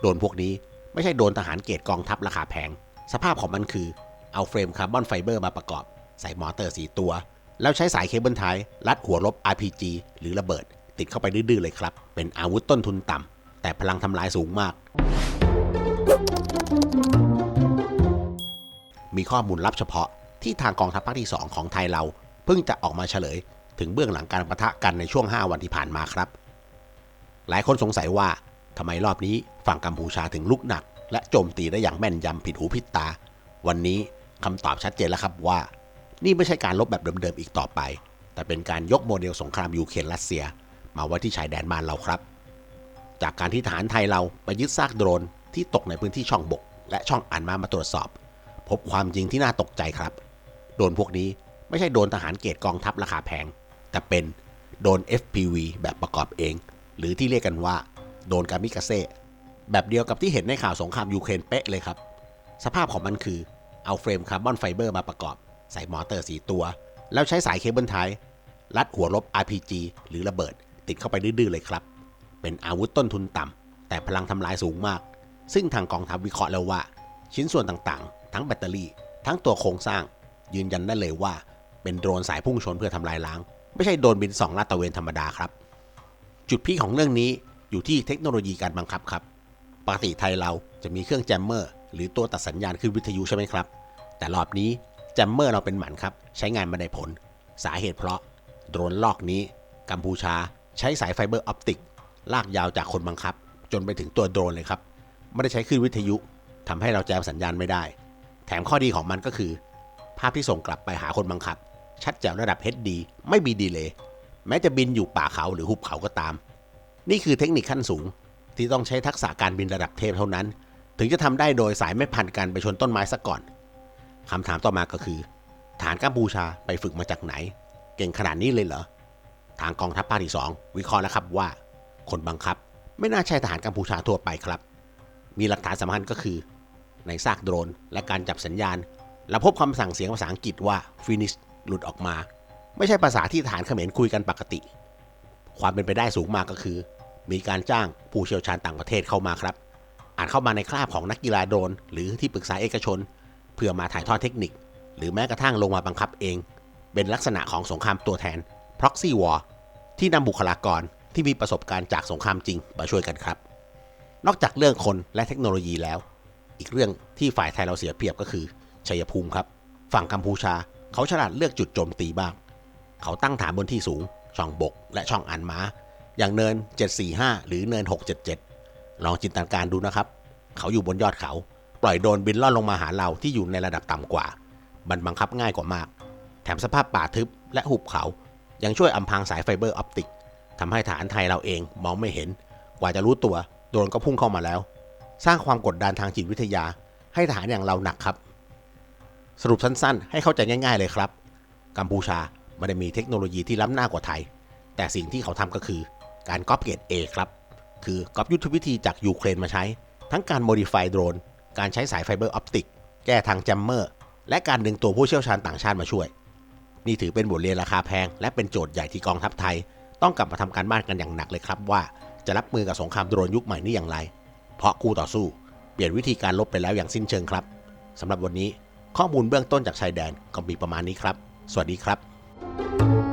โดนพวกนี้ไม่ใช่โดนทหารเกรดกองทัพราคาแพง สภาพของมันคือเอาเฟรมคาร์บอนไฟเบอร์มาประกอบ ใส่มอเตอร์สีตัว แล้วใช้สายเคเบิลไทยรัดหัวลบ RPG หรือระเบิด ติดเข้าไปดื้อๆเลยครับ เป็นอาวุธต้นทุนต่ำแต่พลังทำลายสูงมาก มีข้อมูลลับเฉพาะที่ทางกองทัพภาคที่ 2 ของไทยเรา เพิ่งจะออกมาเฉลย ถึงเบื้องหลังการประทะกันในช่วง 5 วันที่ผ่านมาครับ หลายคนสงสัยว่า ทำไมรอบนี้ฝั่งกัมพูชาถึงลุกหนัก และโจมตีได้อย่างแม่นยำผิดหูผิดตา วันนี้คำตอบชัดเจนแล้วครับว่า นี่ไม่ใช่การลบแบบเดิมๆอีกต่อไป แต่เป็นการยกโมเดลสงครามยูเครนรัสเซีย มาไว้ที่ชายแดนบ้านเราครับ จากการที่ทหารไทยเราไปยึดซากโดรนที่ตกในพื้นที่ช่องบก และช่องอันมามาตรวจสอบ พบความจริงที่น่าตกใจครับ โดรนพวกนี้ไม่ใช่โดรนทหารเกรดกองทัพราคาแพง แต่เป็นโดรน FPV แบบประกอบเอง หรือที่เรียกกันว่า โดนการมิกาเซ่แบบเดียวกับที่เห็นในข่าวสงครามยูเครนเป๊ะเลยครับ สภาพของมันคือเอาเฟรมคาร์บอนไฟเบอร์มาประกอบ ใส่มอเตอร์สีตัว แล้วใช้สายเคเบิลไทยรัดหัวลบ RPG หรือระเบิด ติดเข้าไปดื้อๆเลยครับ เป็นอาวุธต้นทุนต่ำแต่พลังทำลายสูงมาก ซึ่งทางกองทัพวิเคราะห์แล้วว่า ชิ้นส่วนต่างๆ ทั้งแบตเตอรี่ ทั้งตัวโครงสร้าง ยืนยันได้เลยว่า เป็นโดรนสายพุ่งชนเพื่อทำลายล้าง ไม่ใช่โดรนบินสองลาดตระเวนธรรมดาครับ จุดพีคของเรื่องนี้ อยู่ที่เทคโนโลยีการบังคับครับ ปกติไทยเราจะมีเครื่องแจมเมอร์หรือตัวตัดสัญญาณขึ้นวิทยุใช่ไหมครับ แต่รอบนี้แจมเมอร์เราเป็นหมันครับ ใช้งานไม่ได้ผล สาเหตุเพราะโดรนลอกนี้ กัมพูชา ใช้สายไฟเบอร์ออปติก ลากยาวจากคนบังคับ จนไปถึงตัวโดรนเลยครับ ไม่ได้ใช้คลื่นวิทยุทำให้เราแจมสัญญาณไม่ได้ แถมข้อดีของมันก็คือ ภาพที่ส่งกลับไปหาคนบังคับ ชัดแจ๋วระดับ HD ไม่มีดีเลย์แม้จะบินอยู่ป่าเขาหรือหุบเขาก็ตาม นี่คือเทคนิคขั้นสูง ที่ต้องใช้ทักษะการบินระดับเทพเท่านั้น ถึงจะทำได้โดยสายไม่พันกันไปชนต้นไม้ซะก่อนคำถามต่อมาก็คือ ฐานกัมพูชาไปฝึกมาจากไหน เก่งขนาดนี้เลยเหรอทางกองทัพภาคที่ 2 วิเคราะห์แล้วครับว่า คนบังคับไม่น่าใช่ทหารกัมพูชาทั่วไปครับ มีหลักฐานสำคัญก็คือ ในซากโดรนและการจับสัญญาณเราพบคำสั่งเสียงภาษาอังกฤษว่า finish หลุดออกมา ไม่ใช่ภาษาที่ทหารเขมรคุยกันปกติ ความเป็นไปได้สูงมากก็คือ มีการจ้างผู้เชี่ยวชาญต่างประเทศเข้ามาครับ อาจเข้ามาในคราบของนักกีฬาโดรนหรือที่ปรึกษาเอกชน เพื่อมาถ่ายทอดเทคนิค หรือแม้กระทั่งลงมาบังคับเอง เป็นลักษณะของสงครามตัวแทน proxy war ที่นำบุคลากรที่มีประสบการณ์จากสงครามจริงมาช่วยกันครับ นอกจากเรื่องคนและเทคโนโลยีแล้ว อีกเรื่องที่ฝ่ายไทยเราเสียเปรียบก็คือชัยภูมิครับ ฝั่งกัมพูชาเขาฉลาดเลือกจุดโจมตีบ้าง เขาตั้งฐานบนที่สูง ช่องบก และช่องอันม้า อย่างเนิน 745 หรือเนิน 677 ลองจินตนาการดูนะครับ เขาอยู่บนยอดเขา ปล่อยโดนบินล่อนลงมาหาเราที่อยู่ในระดับต่ำกว่า มันบังคับง่ายกว่ามาก แถมสภาพป่าทึบและหุบเขา ยังช่วยอำพรางสายไฟเบอร์ออปติกทำให้ฐานไทยเราเองมองไม่เห็น กว่าจะรู้ตัวโดนก็พุ่งเข้ามาแล้ว สร้างความกดดันทางจิตวิทยา ให้ทหารอย่างเราหนักครับ สรุปสั้นๆ ให้เข้าใจง่าย ๆ เลยครับ กัมพูชาไม่ได้มีเทคโนโลยีที่ล้ำหน้ากว่าไทย แต่สิ่งที่เขาทำก็คือ การก๊อปเกรด A ครับ คือก๊อปยุทธวิธีจากยูเครนมาใช้ ทั้งการโมดิฟายโดรน การใช้สายไฟเบอร์ออปติก แก้ทางแจมเมอร์ และการดึงตัวผู้เชี่ยวชาญต่างชาติมาช่วย นี่ถือเป็นบทเรียนราคาแพง และเป็นโจทย์ใหญ่ที่กองทัพไทย ต้องกลับมาทำการบ้านกันอย่างหนักเลยครับว่าจะรับมือกับสงครามโดรนยุคใหม่นี้อย่างไร เพราะคู่ต่อสู้ เปลี่ยนวิธีการลบไปแล้วอย่างสิ้นเชิงครับสำหรับวันนี้ข้อมูลเบื้องต้นจากชายแดนก็มีประมาณนี้ครับ สวัสดีครับ